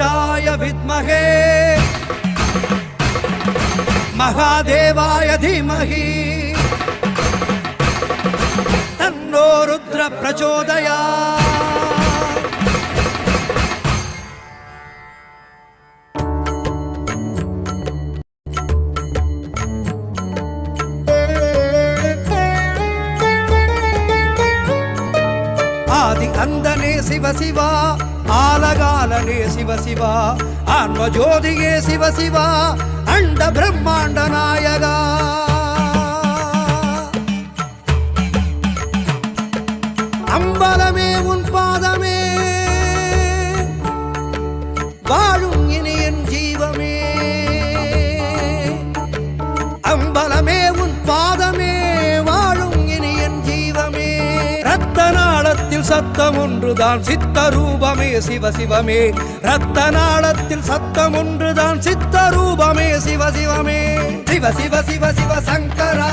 పురుషాయ విద్మహే. మహాదేవాయ ధీమహి. తన్నో రుద్ర ప్రచోదయా. ఆది అందనే శివ శివా ఆలగా ஆலகாலனே சிவ சிவா ஆன்ம ஜோதியே சிவ சிவா அண்ட பிரம்மாண்ட நாயகா. நாளத்தில் சத்தம் ஒன்றுதான் சித்த ரூபமே சிவ சிவமே. ரத்த நாளத்தில் சத்தம் ஒன்றுதான் சித்த ரூபமே சிவ சிவமே. சிவ சிவ சிவ சிவ சங்கரா.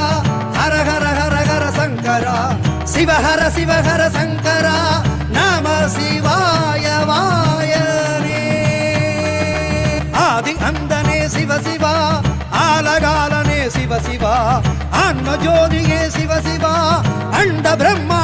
ஹர ஹர ஹர ஹர சங்கரா. சிவஹர சிவஹர சங்கரா. நம சிவாய வாயனே. ஆதி அந்தனே சிவ சிவா. ஆலகாலனே சிவ சிவா. ஆன்ம ஜோதியே சிவ சிவா. அண்ட பிரம்மாண்ட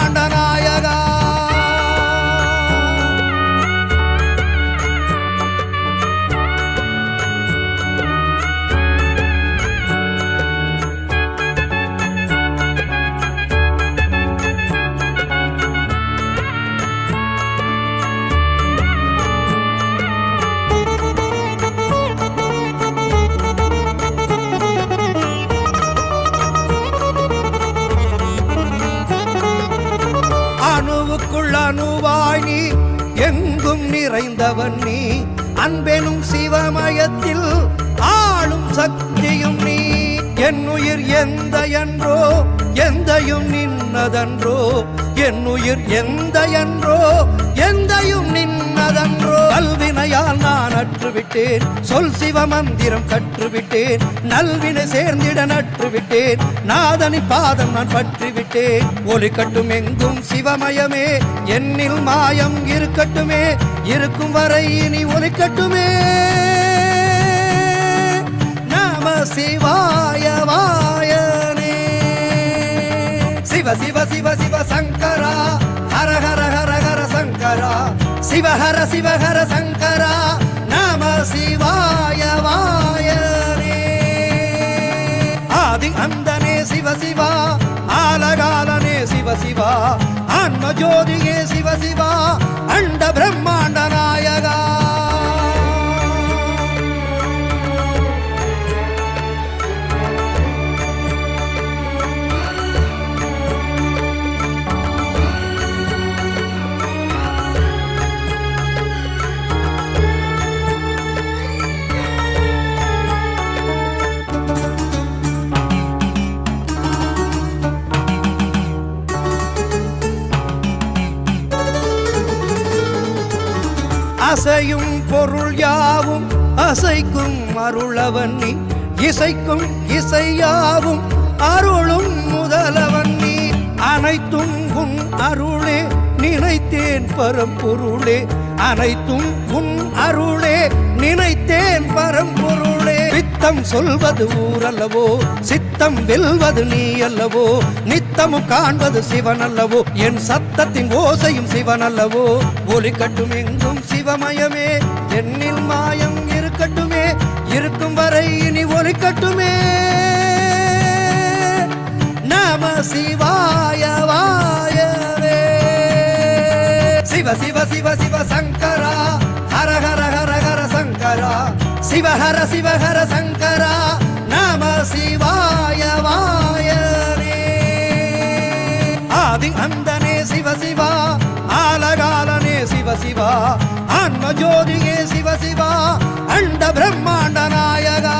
நிறைந்தவன் நீ. அன்பெனும் சிவமயத்தில் ஆளும் சக்தியும் நீ. என் உயிர் எந்த என்றோ எந்தையும் நின்னதன்றோ? என் உயிர் எந்த என்றோ எந்தையும் நின்னதன்றோ? கல்வினையால் நான் அற்றுவிட்டேன். சொல் சிவ மந்திரம் கற்றுவிட்டேன். நல்வினை சேர்ந்திட நற்றுவிட்டேன். நாதனி பாதம் நான் பற்றிவிட்டேன். ஒளி கட்டும் எங்கும் சிவமயமே. என்னில் மாயம் இருக்கட்டுமே. இருக்கும் வரை இனி ஒலி கட்டுமே. நம சிவாய வாய சிவ சிவ சிவ சிவ சங்கரா. ஹர ஹர ஹர ஹர சங்கரா. சிவ ஹர சிவ ஹர சங்கரா. நம சிவாய வாயனே. ஆதி அந்தனே சிவ சிவா. ஆலகாலனே சிவ சிவா. ஆன்ம ஜோதியே சிவ சிவா. அசையும் பொருள் யாவும் அசைக்கும் அருளவன் நீ. இசைக்கும் இசையாவும் அருளும் முதலவன் நீ. அனைத்தும் உன் அருளே நினைத்தேன் பரம்பொருளே. அனைத்தும் உன் அருளே. நினைத்தேன் பரம்பொருளே. சித்தம் சொல்வது ஊரல்லவோ? சித்தம் வெல்வது நீ அல்லவோ? நித்தமும் காண்பது சிவன் அல்லவோ என் சத்தத்தின் ஓசையும் சிவன் அல்லவோ ஒலி கட்டும் எங்கும் சிவமயமே. என்னில் மாயம் இருக்கட்டுமே. இருக்கும் வரை இனி ஒலி கட்டுமே. நம சிவாய வாயவே. சிவ சிவ சிவ சிவ. சிவஹர சிவஹர சங்கரா நம சிவாய வாயனே. ஆதி அந்தனே சிவ சிவா ஆலகாலனே சிவ சிவா ஆன்ம ஜோதியே சிவ சிவா அண்ட பிரம்மாண்ட நாயகா.